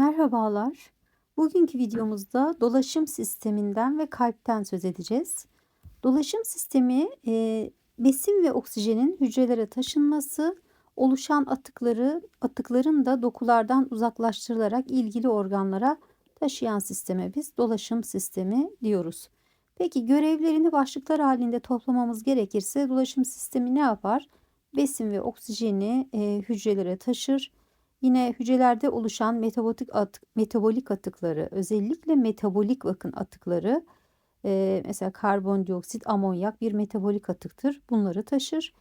Merhabalar. Bugünkü videomuzda dolaşım sisteminden ve kalpten söz edeceğiz. Dolaşım sistemi e, besin ve oksijenin hücrelere taşınması, oluşan atıkları atıkların da dokulardan uzaklaştırılarak ilgili organlara taşıyan sisteme biz dolaşım sistemi diyoruz. Peki görevlerini başlıklar halinde toplamamız gerekirse dolaşım sistemi ne yapar? Besin ve oksijeni e, hücrelere taşır Yine hücrelerde oluşan metabolik, at, metabolik atıkları, özellikle metabolik bakın atıkları, e, mesela karbondioksit, amonyak bir metabolik atıktır. Bunları taşır.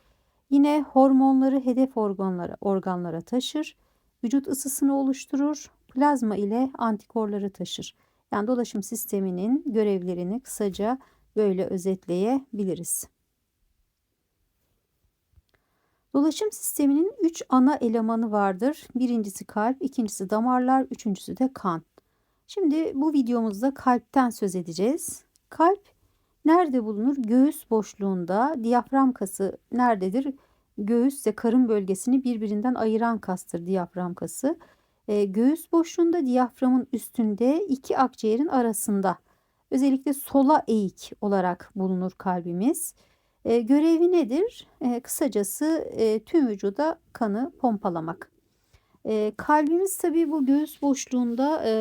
Yine hormonları hedef organlara, organlara taşır. Vücut ısısını oluşturur. Plazma ile antikorları taşır. Yani dolaşım sisteminin görevlerini kısaca böyle özetleyebiliriz. Dolaşım sisteminin 3 ana elemanı vardır. Birincisi kalp, ikincisi damarlar, üçüncüsü de kan. Şimdi bu videomuzda kalpten söz edeceğiz. Kalp nerede bulunur? Göğüs boşluğunda. Diyafram kası nerededir? Göğüs ve karın bölgesini birbirinden ayıran kastır diyafram kası. E, göğüs boşluğunda diyaframın üstünde iki akciğerin arasında. Özellikle sola eğik olarak bulunur kalbimiz. E, görevi nedir? E, kısacası e, tüm vücuda kanı pompalamak. E, kalbimiz tabii bu göğüs boşluğunda e,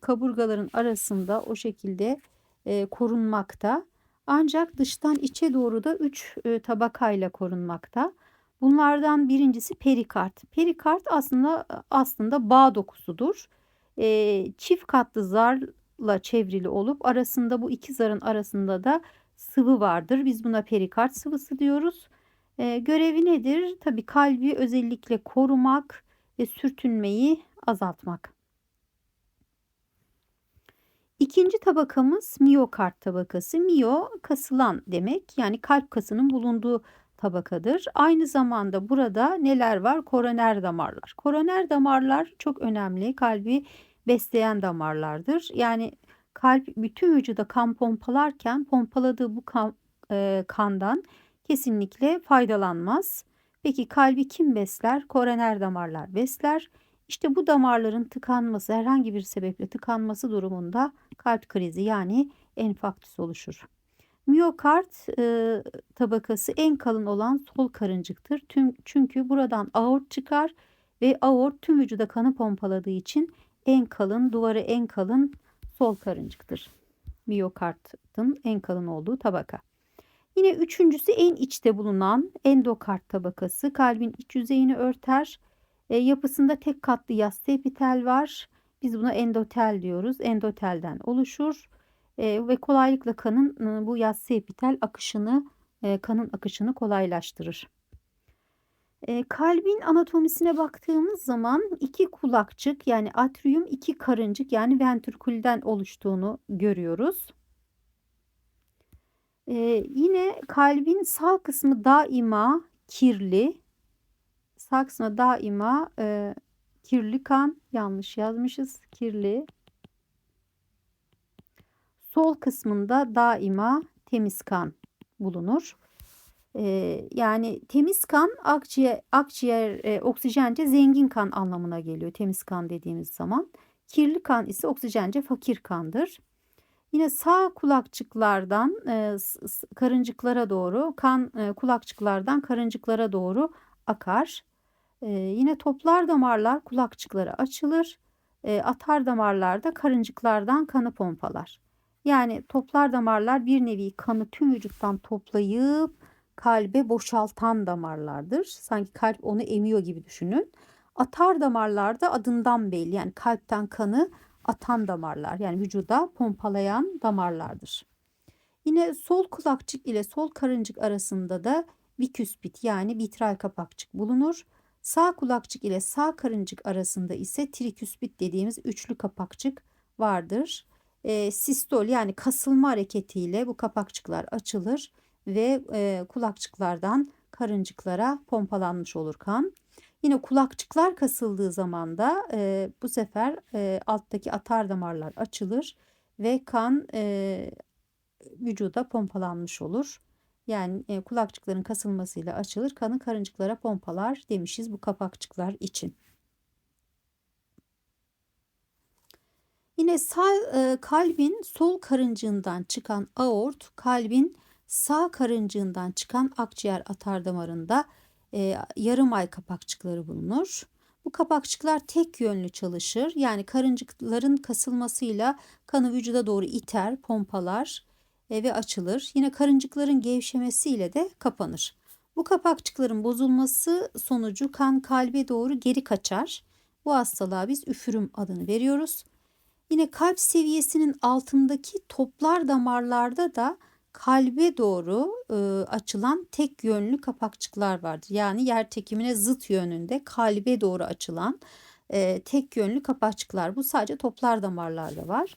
kaburgaların arasında o şekilde e, korunmakta. Ancak dıştan içe doğru da 3 e, tabakayla korunmakta. Bunlardan birincisi perikard. Perikard aslında aslında bağ dokusudur. E, çift katlı zarla çevrili olup arasında bu iki zarın arasında da sıvı vardır. Biz buna perikard sıvısı diyoruz. E, görevi nedir? Tabii kalbi özellikle korumak ve sürtünmeyi azaltmak. İkinci tabakamız miyokard tabakası. Miyo kasılan demek. Yani kalp kasının bulunduğu tabakadır. Aynı zamanda burada neler var? Koroner damarlar. Koroner damarlar çok önemli. Kalbi besleyen damarlardır. Yani kalp bütün vücuda kan pompalarken pompaladığı bu kan, e, kandan kesinlikle faydalanmaz. Peki kalbi kim besler? Koroner damarlar besler. İşte bu damarların tıkanması herhangi bir sebeple tıkanması durumunda kalp krizi yani enfarktüs oluşur. Miyokard e, tabakası en kalın olan sol karıncıktır. Tüm, çünkü buradan aort çıkar ve aort tüm vücuda kanı pompaladığı için en kalın, duvarı en kalın sol karıncıktır. Miyokardın en kalın olduğu tabaka. Yine üçüncüsü en içte bulunan endokard tabakası kalbin iç yüzeyini örter. E, yapısında tek katlı yassı epitel var. Biz buna endotel diyoruz. Endotelden oluşur e, ve kolaylıkla kanın e, bu yassı epitel akışını, e, kanın akışını kolaylaştırır. Kalbin anatomisine baktığımız zaman iki kulakçık yani atrium iki karıncık yani ventrikülden oluştuğunu görüyoruz. E, yine kalbin sağ kısmı daima kirli. Sağ kısmı daima e, kirli kan yanlış yazmışız kirli. Sol kısmında daima temiz kan bulunur. Yani temiz kan akciğer, akciğer e, oksijence zengin kan anlamına geliyor temiz kan dediğimiz zaman. Kirli kan ise oksijence fakir kandır. Yine sağ kulakçıklardan e, karıncıklara doğru kan e, kulakçıklardan karıncıklara doğru akar. E, yine toplar damarlar kulakçıklara açılır. E, atar damarlar karıncıklardan kanı pompalar. Yani toplar damarlar bir nevi kanı tüm vücuttan toplayıp kalbe boşaltan damarlardır. Sanki kalp onu emiyor gibi düşünün. Atar damarlar da adından belli. Yani kalpten kanı atan damarlar. Yani vücuda pompalayan damarlardır. Yine sol kulakçık ile sol karıncık arasında da biküspit yani vitral kapakçık bulunur. Sağ kulakçık ile sağ karıncık arasında ise triküspit dediğimiz üçlü kapakçık vardır. E, sistol yani kasılma hareketiyle bu kapakçıklar açılır ve e, kulakçıklardan karıncıklara pompalanmış olur kan. Yine kulakçıklar kasıldığı zaman da e, bu sefer e, alttaki atar damarlar açılır ve kan e, vücuda pompalanmış olur. Yani e, kulakçıkların kasılmasıyla açılır, kanı karıncıklara pompalar demişiz bu kapakçıklar için. Yine sağ e, kalbin sol karıncığından çıkan aort, kalbin sağ karıncığından çıkan akciğer atar damarında e, yarım ay kapakçıkları bulunur. Bu kapakçıklar tek yönlü çalışır. Yani karıncıkların kasılmasıyla kanı vücuda doğru iter, pompalar e, ve açılır. Yine karıncıkların gevşemesiyle de kapanır. Bu kapakçıkların bozulması sonucu kan kalbe doğru geri kaçar. Bu hastalığa biz üfürüm adını veriyoruz. Yine kalp seviyesinin altındaki toplar damarlarda da kalbe doğru e, açılan tek yönlü kapakçıklar vardır. Yani yer çekimine zıt yönünde kalbe doğru açılan e, tek yönlü kapakçıklar. Bu sadece toplar damarlarda var.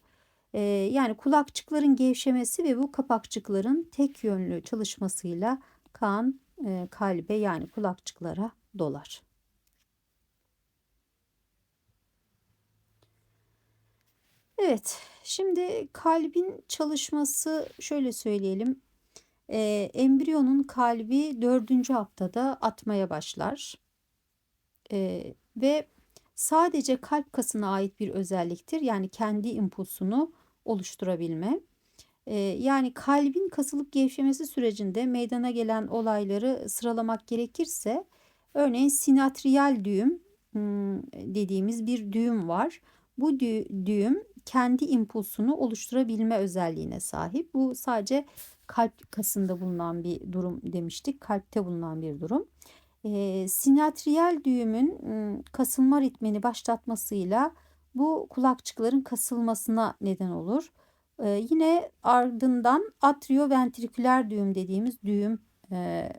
E, yani kulakçıkların gevşemesi ve bu kapakçıkların tek yönlü çalışmasıyla kan e, kalbe yani kulakçıklara dolar. Evet, şimdi kalbin çalışması şöyle söyleyelim. Ee, embriyonun kalbi dördüncü haftada atmaya başlar. Ee, ve sadece kalp kasına ait bir özelliktir. Yani kendi impulsunu oluşturabilme. Ee, yani kalbin kasılıp gevşemesi sürecinde meydana gelen olayları sıralamak gerekirse örneğin sinatriyal düğüm hmm, dediğimiz bir düğüm var. Bu düğüm kendi impulsunu oluşturabilme özelliğine sahip. Bu sadece kalp kasında bulunan bir durum demiştik. Kalpte bulunan bir durum. E, sinatriyel düğümün kasılma ritmini başlatmasıyla bu kulakçıkların kasılmasına neden olur. E, yine ardından atrioventriküler düğüm dediğimiz düğüm e,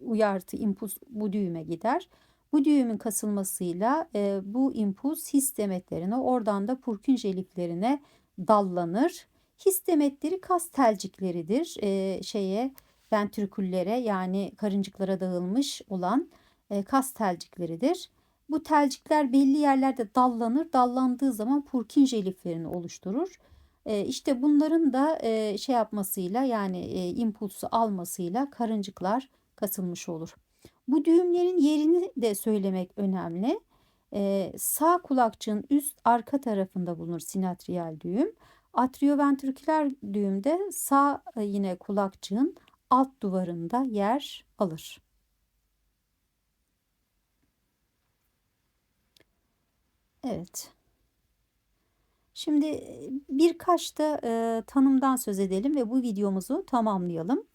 uyartı impuls bu düğüme gider. Bu düğümün kasılmasıyla e, bu impuls his demetlerine oradan da Purkinje liflerine dallanır. His demetleri kas telcikleridir. E, şeye ventriküllere yani karıncıklara dağılmış olan e, kas telcikleridir. Bu telcikler belli yerlerde dallanır. Dallandığı zaman Purkinje liflerini oluşturur. E, işte bunların da e, şey yapmasıyla yani e, impulsu almasıyla karıncıklar kasılmış olur. Bu düğümlerin yerini de söylemek önemli. Ee, sağ kulakçığın üst arka tarafında bulunur sinatriyal düğüm. Atrioventriküler düğümde sağ e, yine kulakçığın alt duvarında yer alır. Evet. Şimdi e, birkaç da e, tanımdan söz edelim ve bu videomuzu tamamlayalım.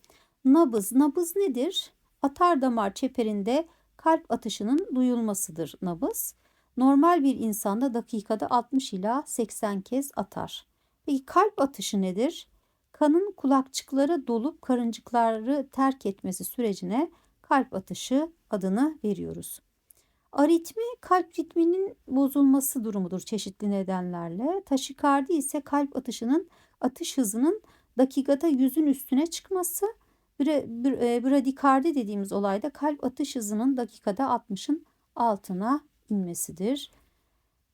Nabız. Nabız nedir? Atar damar çeperinde kalp atışının duyulmasıdır nabız. Normal bir insanda dakikada 60 ila 80 kez atar. Peki kalp atışı nedir? Kanın kulakçıklara dolup karıncıkları terk etmesi sürecine kalp atışı adını veriyoruz. Aritmi kalp ritminin bozulması durumudur çeşitli nedenlerle. Taşikardi ise kalp atışının atış hızının dakikada yüzün üstüne çıkması bradikardi dediğimiz olayda kalp atış hızının dakikada 60'ın altına inmesidir.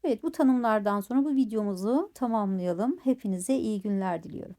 Evet bu tanımlardan sonra bu videomuzu tamamlayalım. Hepinize iyi günler diliyorum.